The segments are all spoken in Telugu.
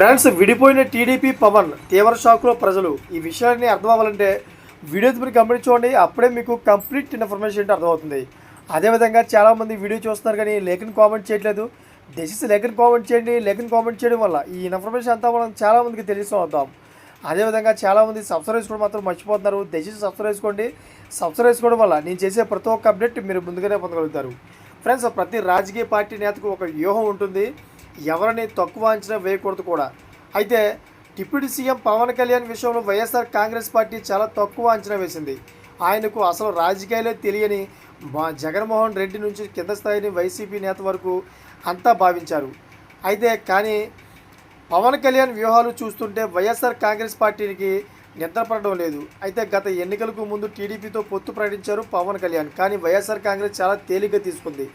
ఫ్రెండ్స్ విడిపోయిన టీడీపీ పవన్ తీవ్ర షాక్లో ప్రజలు. ఈ విషయాన్ని అర్థం అవ్వాలంటే వీడియో మీరు గమనించుకోండి అప్పుడే మీకు కంప్లీట్ ఇన్ఫర్మేషన్ ఏంటి అర్థమవుతుంది. అదేవిధంగా చాలామంది వీడియో చూస్తున్నారు కానీ లేఖను కామెంట్ చేయట్లేదు. దయచేసి లేఖను కామెంట్ చేయండి. లేఖను కామెంట్ చేయడం వల్ల ఈ ఇన్ఫర్మేషన్ అంతా మనం చాలామందికి తెలియస్తూ అవుతాం అదేవిధంగా చాలామంది సబ్స్క్రైబ్ చేసుకోవడం మాత్రం మర్చిపోతున్నారు. దయచేసి సబ్స్క్రైబ్ చేసుకోండి. సబ్స్క్రైబ్ చేసుకోవడం వల్ల నేను చేసే ప్రతి ఒక్క అప్డేట్ మీరు ముందుగానే పొందగలుగుతారు. ఫ్రెండ్స్ ప్రతి రాజకీయ పార్టీ నేతకు ఒక వ్యూహం ఉంటుంది. ఎవరిని తక్కువ అంచనా వేయకూడదు కూడా. అయితే డిప్యూటీ సీఎం పవన్ కళ్యాణ్ విషయంలో వైఎస్ఆర్ కాంగ్రెస్ పార్టీ చాలా తక్కువ అంచనా వేసింది. ఆయనకు అసలు రాజకీయాలే తెలియని మా జగన్మోహన్ రెడ్డి నుంచి కింద స్థాయిని వైసీపీ నేత వరకు అంతా భావించారు. అయితే కానీ పవన్ కళ్యాణ్ వ్యూహాలు చూస్తుంటే వైఎస్ఆర్ కాంగ్రెస్ పార్టీకి నిద్రపడడం లేదు. అయితే గత ఎన్నికలకు ముందు టీడీపీతో పొత్తు ప్రకటించారు పవన్ కళ్యాణ్. కానీ వైఎస్ఆర్ కాంగ్రెస్ చాలా తేలిగ్గా తీసుకుంది.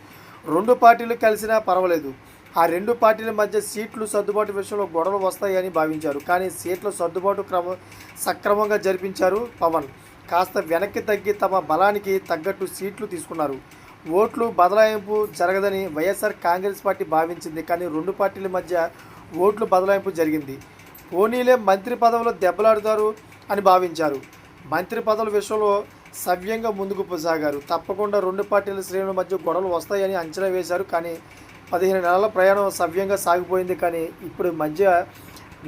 రెండు పార్టీలు కలిసినా పర్వాలేదు. ఆ రెండు పార్టీల మధ్య సీట్లు సర్దుబాటు విషయంలో గొడవలు వస్తాయని భావించారు. కానీ సీట్ల సర్దుబాటు క్రమ సక్రమంగా జరిపించారు పవన్. కాస్త వెనక్కి తగ్గి తమ బలానికి తగ్గట్టు సీట్లు తీసుకున్నారు. ఓట్లు బదలాయింపు జరగదని వైఎస్ఆర్ కాంగ్రెస్ పార్టీ భావించింది. కానీ రెండు పార్టీల మధ్య ఓట్లు బదలాయింపు జరిగింది. పోనీలే మంత్రి పదవులు దెబ్బలాడుతారు అని భావించారు. మంత్రి పదవుల విషయంలో సవ్యంగా ముందుకు సాగారు. తప్పకుండా రెండు పార్టీల శ్రేణుల మధ్య గొడవలు వస్తాయని అంచనా వేశారు. కానీ పదిహేను నెలల ప్రయాణం సవ్యంగా సాగిపోయింది కానీ ఇప్పుడు మధ్య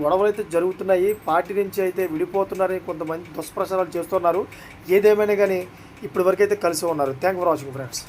గొడవలు అయితే జరుగుతున్నాయి. పార్టీ నుంచి అయితే విడిపోతున్నారని కొంతమంది దుష్ప్రచారాలు చేస్తున్నారు. ఏదేమైనా కానీ ఇప్పటివరకు అయితే కలిసి ఉన్నారు. Thank for watching friends